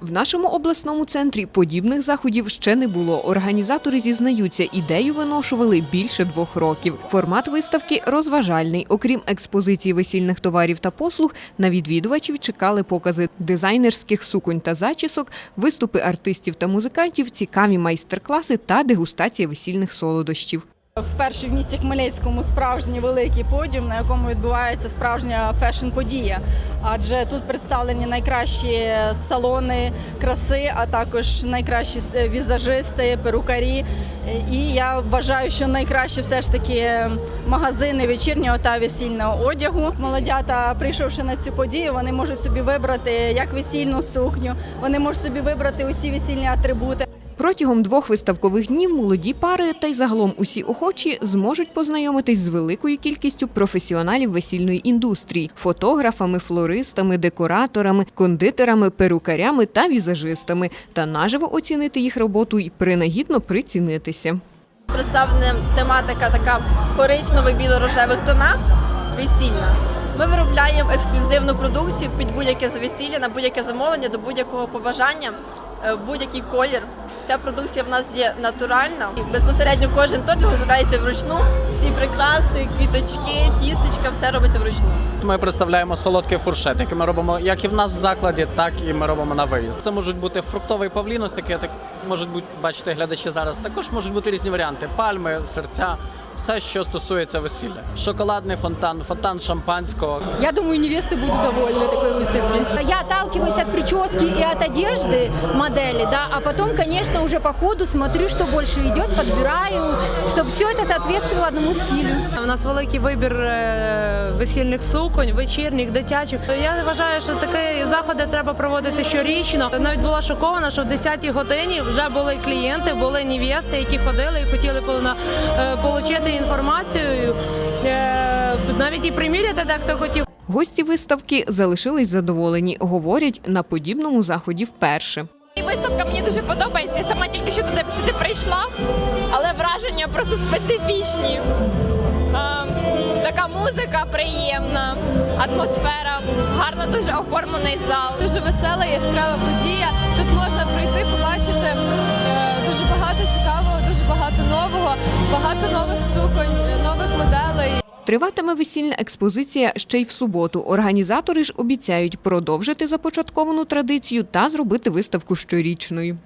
В нашому обласному центрі подібних заходів ще не було. Організатори зізнаються, ідею виношували більше двох років. Формат виставки розважальний. Окрім експозиції весільних товарів та послуг, на відвідувачів чекали покази дизайнерських суконь та зачісок, виступи артистів та музикантів, цікаві майстер-класи та дегустація весільних солодощів. Вперше в місті Хмельницькому справжній великий подіум, на якому відбувається справжня фешн-подія. Адже тут представлені найкращі салони краси, а також найкращі візажисти, перукарі. І я вважаю, що найкраще все ж таки магазини вечірнього та весільного одягу. Молодята, прийшовши на цю подію, вони можуть собі вибрати як весільну сукню, вони можуть собі вибрати усі весільні атрибути. Протягом двох виставкових днів молоді пари та й загалом усі охочі зможуть познайомитись з великою кількістю професіоналів весільної індустрії фотографами, флористами, декораторами, кондитерами, перукарями та візажистами та наживо оцінити їх роботу і принагідно прицінитися. представлена тематика така коричнево-біло-рожевих тонах весільна. Ми виробляємо ексклюзивну продукцію під будь-яке весілля, на будь-яке замовлення, до будь-якого побажання, будь-який колір. Вся продукція в нас є натуральна. І безпосередньо кожен торт виготовляється вручну. Всі прикраси, квіточки, тістечка, все робиться вручну. Ми представляємо солодкий фуршет, який ми робимо як і в нас в закладі, так і ми робимо на виїзд. Це можуть бути фруктовий павлін, ось таке, так можуть бути, бачите, глядачі зараз. Також можуть бути різні варіанти: пальми, серця, все, що стосується весілля. Шоколадний фонтан, фонтан шампанського. Я думаю, невести будуть довольні такої виставки. Я отталкиваюсь от прически і от одежды моделі, да, а потом, конечно, уже по ходу смотрю, що больше йде, подбираю, чтобы все это соответствовало одному стилю. У нас великий вибір е, весільних суконь, вечірніх, дитячих. Я вважаю, що такі заходи треба проводити щорічно. Навіть була шокована, що в 10-й годині вже були клієнти, були невести, які ходили і хотіли отримати інформацію. Е, Навіть і приміряти дехто хотів. Гості виставки залишились задоволені. Говорять, на подібному заході вперше. Виставка мені дуже подобається. Я сама тільки що туди сюди прийшла, але враження просто специфічні. Ем, така музика приємна, атмосфера, гарно дуже оформлений зал. Дуже весела, яскрава подія. Тут можна прийти, побачити е, дуже багато цікавого, дуже багато нового, багато нових суконь, е, нових моделей. Триватиме весільна експозиція ще й в суботу. Організатори ж обіцяють продовжити започатковану традицію та зробити виставку щорічною.